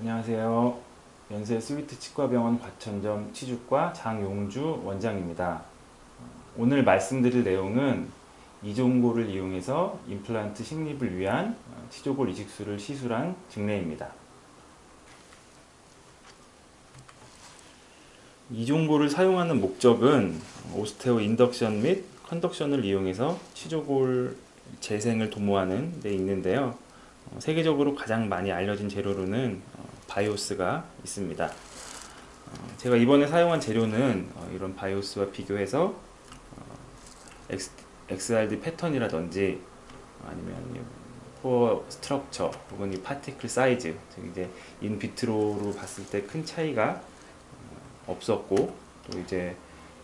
안녕하세요. 연세 스위트 치과병원 과천점 치주과 장용주 원장입니다. 오늘 말씀드릴 내용은 이종고를 이용해서 임플란트 식립을 위한 치조골 이식술을 시술한 증례입니다. 이종고를 사용하는 목적은 오스테오 인덕션 및 컨덕션을 이용해서 치조골 재생을 도모하는 데 있는데요. 어, 세계적으로 가장 많이 알려진 재료로는 어, 바이오스가 있습니다. 어, 제가 이번에 사용한 재료는 어, 이런 바이오스와 비교해서 XRD 패턴이라든지 아니면 이 포어 스트럭처 혹은 이 파티클 사이즈 즉 이제 인비트로로 봤을 때 큰 차이가 어, 없었고 또 이제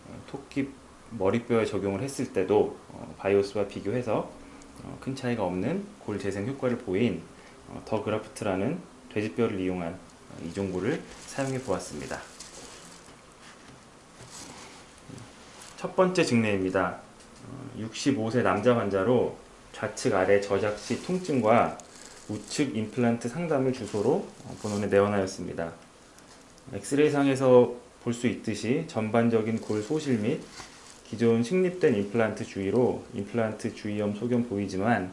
어, 토끼 머리뼈에 적용을 했을 때도 어, 바이오스와 비교해서 어, 큰 차이가 없는 골 재생 효과를 보인 어, 더 그라프트라는 돼지뼈를 이용한 어, 이종고를 사용해 보았습니다. 첫 번째 증례입니다. 어, 65세 남자 환자로 좌측 아래 저작 시 통증과 우측 임플란트 상담을 주소로 어, 본원에 내원하였습니다. 엑스레이상에서 볼 수 있듯이 전반적인 골 소실 및 기존 식립된 임플란트 주위로 임플란트 주위염 소견 보이지만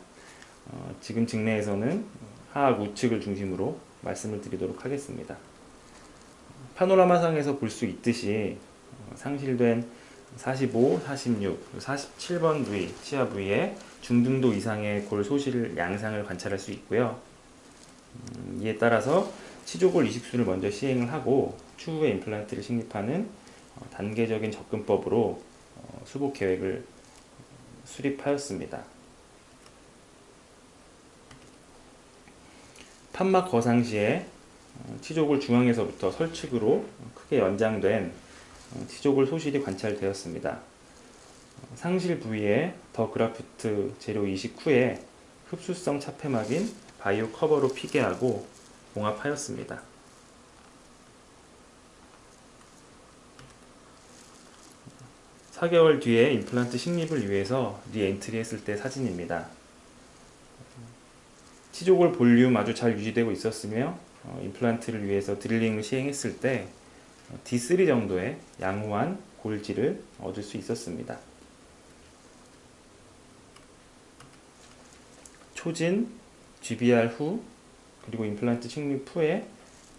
어, 지금 증례에서는 하악 우측을 중심으로 말씀을 드리도록 하겠습니다. 파노라마상에서 볼 수 있듯이 어, 상실된 45, 46, 47번 부위, 치아 부위에 중등도 이상의 골 소실 양상을 관찰할 수 있고요. 음, 이에 따라서 치조골 이식술을 먼저 시행을 하고 추후에 임플란트를 식립하는 어, 단계적인 접근법으로 어, 수복 계획을 수립하였습니다. 판막 거상 시에 어, 치조골 중앙에서부터 설측으로 크게 연장된 어, 치조골 소실이 관찰되었습니다. 어, 상실 부위에 더 그라프트 재료 이식 후에 흡수성 차폐막인 바이오 커버로 피게하고 봉합하였습니다. 4개월 뒤에 임플란트 식립을 위해서 리엔트리 했을 때 사진입니다. 치조골 볼륨 아주 잘 유지되고 있었으며 어, 임플란트를 위해서 드릴링을 시행했을 때 어, D3 정도의 양호한 골질을 얻을 수 있었습니다. 초진, GBR 후 그리고 임플란트 식립 후의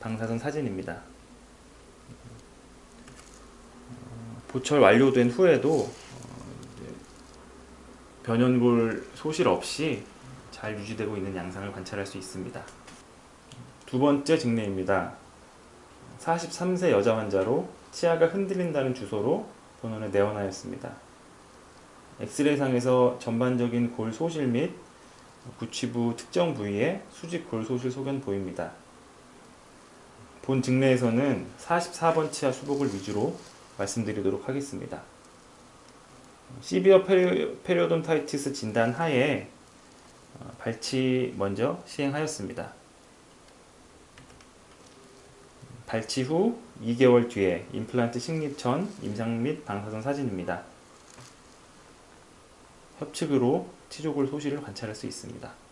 방사선 사진입니다. 보철 완료된 후에도 어, 변연골 소실 없이 잘 유지되고 있는 양상을 관찰할 수 있습니다. 두 번째 증례입니다. 43세 여자 환자로 치아가 흔들린다는 주소로 본원에 내원하였습니다. 엑스레이상에서 전반적인 골 소실 및 구취부 특정 부위에 수직 골 소실 소견 보입니다. 본 증례에서는 44번 치아 수복을 위주로 말씀드리도록 하겠습니다. 시비어 페리오돈타이티스 진단 하에 어, 발치 먼저 시행하였습니다. 발치 후 2개월 뒤에 임플란트 식립 전 임상 및 방사선 사진입니다. 협측으로 치조골 소실을 관찰할 수 있습니다.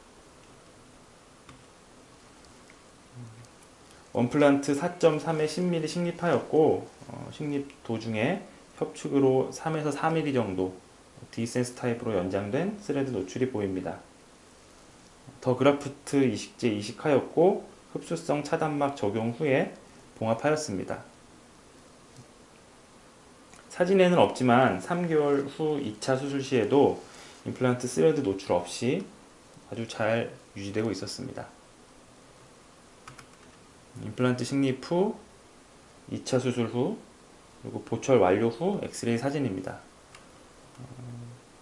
원플란트 4.3에 10mm 식립하였고 어, 식립 도중에 협축으로 3에서 4mm 정도 디센스 타입으로 연장된 스레드 노출이 보입니다. 더 그라프트 이식제 이식하였고 흡수성 차단막 적용 후에 봉합하였습니다. 사진에는 없지만 3개월 후 2차 수술 시에도 임플란트 스레드 노출 없이 아주 잘 유지되고 있었습니다. 임플란트 식립 후 2차 수술 후 그리고 보철 완료 후 엑스레이 사진입니다. 어,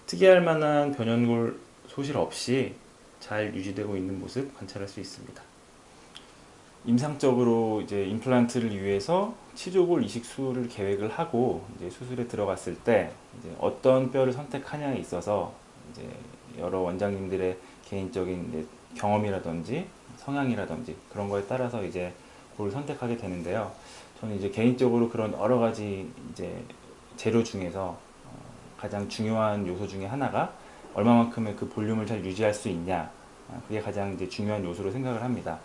특이할 만한 변연골 소실 없이 잘 유지되고 있는 모습 관찰할 수 있습니다. 임상적으로 이제 임플란트를 위해서 치조골 이식술을 계획을 하고 이제 수술에 들어갔을 때 이제 어떤 뼈를 선택하냐에 있어서 이제 여러 원장님들의 개인적인 경험이라든지 성향이라든지 그런 거에 따라서 이제 골을 선택하게 되는데요. 저는 이제 개인적으로 그런 여러 가지 이제 재료 중에서 어, 가장 중요한 요소 중에 하나가 얼마만큼의 그 볼륨을 잘 유지할 수 있냐 아, 그게 가장 이제 중요한 요소로 생각을 합니다.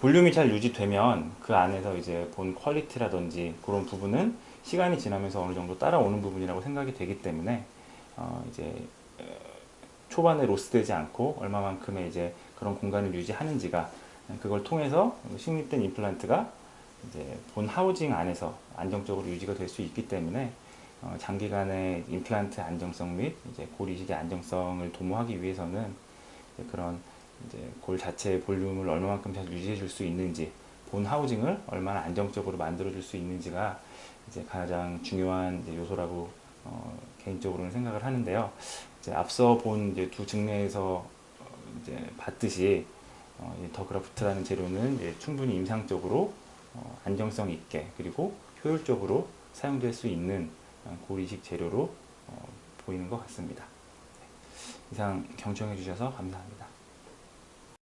볼륨이 잘 유지되면 그 안에서 이제 본 퀄리티라든지 그런 부분은 시간이 지나면서 어느 정도 따라오는 부분이라고 생각이 되기 때문에 어 이제 어, 초반에 로스되지 않고 얼마만큼의 이제 그런 공간을 유지하는지가 그걸 통해서 식립된 임플란트가 이제 본 하우징 안에서 안정적으로 유지가 될 수 있기 때문에 어, 장기간의 임플란트 안정성 및 이제 골 이식의 안정성을 도모하기 위해서는 이제 그런 이제 골 자체의 볼륨을 얼마만큼 잘 유지해 줄 수 있는지 본 하우징을 얼마나 안정적으로 만들어 줄 수 있는지가 이제 가장 중요한 이제 요소라고 어, 개인적으로는 생각을 하는데요. 이제 앞서 본 이제 두 증례에서 어, 이제 봤듯이 어, 이 더그라프트라는 재료는 충분히 임상적으로 어, 안정성 있게 그리고 효율적으로 사용될 수 있는 어, 고리식 재료로 어, 보이는 것 같습니다. 이상 경청해 주셔서 감사합니다.